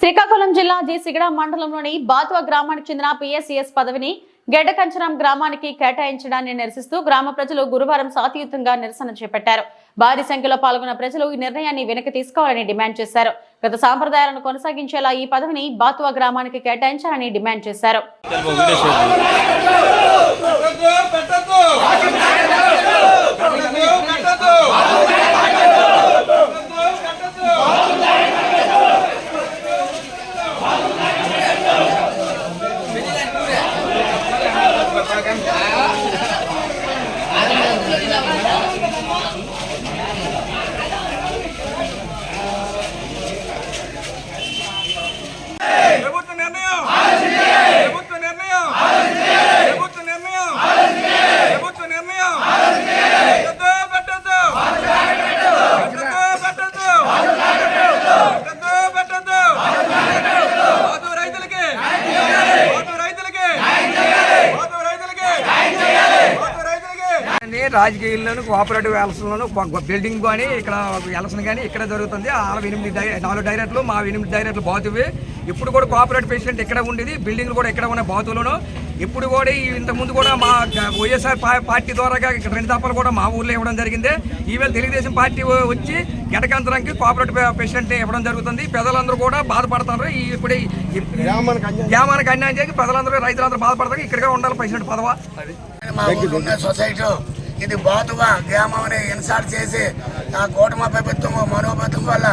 శ్రీకాకుళం జిల్లా జి సిగడ మండలంలోని బాతువ గ్రామానికి చెందిన పిఎస్సిఎస్ పదవిని గెడ్డకంచరం గ్రామానికి కేటాయించడాన్ని నిరసిస్తూ గ్రామ ప్రజలు గురువారం సాతియుతంగా నిరసన చేపట్టారు. భారీ సంఖ్యలో పాల్గొన్న ప్రజలు ఈ నిర్ణయాన్ని వెనక్కి తీసుకోవాలని డిమాండ్ చేశారు. గత సాంప్రదాయాలను కొనసాగించేలా ఈ పదవిని బాతువ గ్రామానికి కేటాయించాలని డిమాండ్ చేశారు. రాజకీయాల్లోనూ కోఆపరేటివ్ ఎలక్షన్లోను బిల్డింగ్ కానీ ఇక్కడ ఎలక్షన్ కానీ ఇక్కడ జరుగుతుంది. ఆరు ఎనిమిది డై నాలుగు డైరెక్టర్లు మా ఎనిమిది డైరెక్టర్లు బాతువి. ఇప్పుడు కూడా కోఆపరేటివ్ ప్రెసిడెంట్ ఇక్కడ ఉండేది బిల్డింగ్లు కూడా ఇక్కడ ఉన్నాయి బాతులోను. ఇప్పుడు కూడా ఇంతకుముందు కూడా మా వైఎస్ఆర్ పార్టీ ద్వారా ఇక్కడ రెండు తప్పలు కూడా మా ఊర్లో ఇవ్వడం జరిగింది. ఈవేళ తెలుగుదేశం పార్టీ వచ్చి గడకంతరానికి కోఆపరేటివ్ ప్రెసిడెంట్ ఇవ్వడం జరుగుతుంది. ప్రజలందరూ కూడా బాధపడుతున్నారు ఈ ఇప్పుడు గ్రామానికి అన్యాయం చేసి ప్రజలందరూ రైతులందరూ బాధపడతారు. ఇక్కడికే ఉండాలి ప్రెసిడెంట్ పదవ. ఉన్న సొసైటీ ఇది బాతుగా గ్రామాన్ని ఇన్సార్ట్ చేసి ఆ కూటమి ప్రభుత్వం మనోబద్ధం వల్ల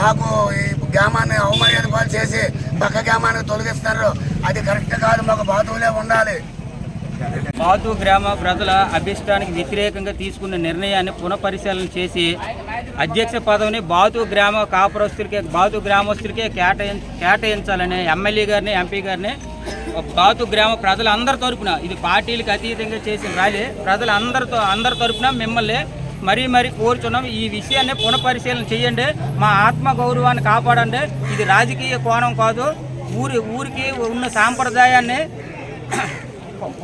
మాకు ఈ గ్రామాన్ని అవమర్యాద పాలు చేసి పక్క గ్రామాన్ని తొలగిస్తున్నారు. అది కరెక్ట్ కాదు మాకు బాతువులే ఉండాలి. బాతు గ్రామ ప్రజల అభిష్టానికి వ్యతిరేకంగా తీసుకున్న నిర్ణయాన్ని పునఃపరిశీలన చేసి అధ్యక్ష పదవిని బాతు గ్రామ కాపురస్తులకే బాతు గ్రామస్తులకే కేటాయించాలని ఎమ్మెల్యే గారిని ఎంపీ గారిని బాతు గ్రామ ప్రజలందరి తరపున ఇది పార్టీలకు అతీతంగా చేసిన ర్యాలీ. ప్రజలందరితో అందరి తరపున మిమ్మల్ని మరీ మరీ కోరుచున్నాం. ఈ విషయాన్ని పునఃపరిశీలన చేయండి. మా ఆత్మ గౌరవాన్ని కాపాడండి. ఇది రాజకీయ కోణం కాదు. ఊరి ఊరికి ఉన్న సాంప్రదాయాన్ని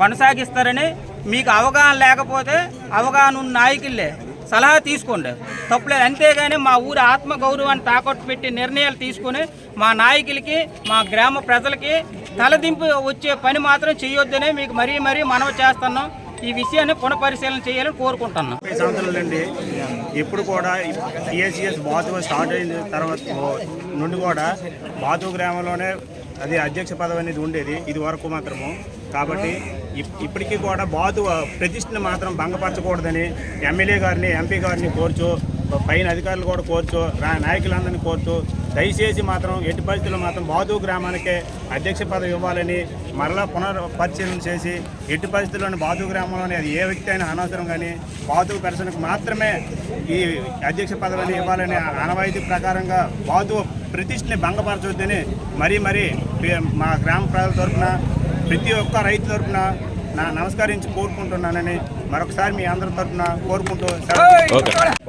కొనసాగిస్తారని మీకు అవగాహన లేకపోతే అవగాహన ఉన్న నాయకులే సలహా తీసుకోండి. తప్పులేదు. అంతేగాని మా ఊరి ఆత్మ గౌరవాన్ని తాకట్టు పెట్టి నిర్ణయాలు తీసుకొని మా నాయకులకి మా గ్రామ ప్రజలకి తలదింపు వచ్చే పని మాత్రం చేయొద్దనే మీకు మరీ మరీ మనవి చేస్తున్నాం. ఈ విషయాన్ని పునఃపరిశీలన చేయాలని కోరుకుంటున్నాం. ముప్పై సంవత్సరాల నుండి ఇప్పుడు కూడా టీఎస్సీఎస్ బాతు స్టార్ట్ అయిన తర్వాత నుండి కూడా బాతు గ్రామంలోనే అది అధ్యక్ష పదవి అనేది ఉండేది ఇది వరకు మాత్రము. కాబట్టి ఇప్- ఇప్పటికీ కూడా బాతు ప్రతిష్టను మాత్రం భంగపరచకూడదని ఎమ్మెల్యే గారిని ఎంపీ గారిని కోర్చు పైన అధికారులు కూడా కోర్చు రా- నాయకులందరినీ కోర్చు దయచేసి మాత్రం ఎట్టి పరిస్థితుల్లో మాత్రం బాధు గ్రామానికే అధ్యక్ష పదవి ఇవ్వాలని మరలా పునర్పరిశీలన చేసి ఎట్టి పరిస్థితుల్లోని బాధు గ్రామంలోని అది ఏ వ్యక్తి అయినా అనవసరం కానీ బాధు పెర్సన్కి మాత్రమే ఈ అధ్యక్ష పదవిని ఇవ్వాలని ఆనవాయితీ ప్రకారంగా బాధు ప్రతిష్టని భంగపరచొద్దని మరీ మరీ మా గ్రామ ప్రజల తరఫున ప్రతి ఒక్క రైతు తరఫున నా నమస్కరించి కోరుకుంటున్నానని మరొకసారి మీ అందరి తరఫున కోరుకుంటూ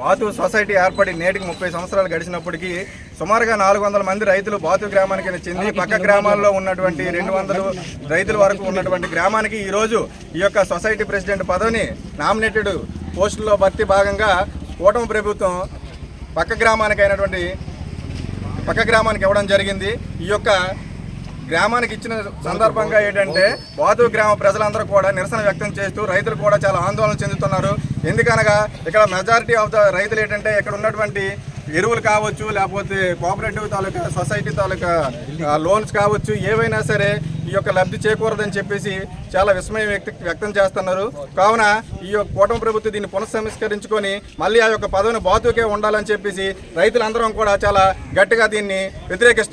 బాతు సొసైటీ ఏర్పడి నేటికి ముప్పై సంవత్సరాలు గడిచినప్పటికీ సుమారుగా నాలుగు వందల మంది రైతులు బాతు గ్రామానికి చెంది పక్క గ్రామాల్లో ఉన్నటువంటి రెండు వందలు రైతుల వరకు ఉన్నటువంటి గ్రామానికి ఈరోజు ఈ యొక్క సొసైటీ ప్రెసిడెంట్ పదవిని నామినేటెడ్ పోస్టుల్లో భర్తీ భాగంగా కూటమి ప్రభుత్వం పక్క గ్రామానికి అయినటువంటి పక్క గ్రామానికి ఇవ్వడం జరిగింది. ఈ యొక్క గ్రామానికి ఇచ్చిన సందర్భంగా ఏంటంటే బాతు గ్రామ ప్రజలందరూ కూడా నిరసన వ్యక్తం చేస్తూ రైతులు కూడా చాలా ఆందోళన చెందుతున్నారు. ఎందుకనగా ఇక్కడ మెజారిటీ ఆఫ్ ద రైతులు ఏంటంటే ఇక్కడ ఉన్నటువంటి ఎరువులు కావచ్చు లేకపోతే cooperative taluka society taluka loans కావచ్చు ఏవైనా సరే ఈ యొక్క లబ్ధి చేకూరదని చెప్పేసి చాలా విస్మయం వ్యక్తి వ్యక్తం చేస్తున్నారు. కావున ఈ యొక్క కూటమి ప్రభుత్వం దీన్ని పునఃసంస్కరించుకొని మళ్ళీ ఆ యొక్క పదవిని బాతుకే ఉండాలని చెప్పేసి రైతులందరం కూడా చాలా గట్టిగా దీన్ని వ్యతిరేకిస్తున్నారు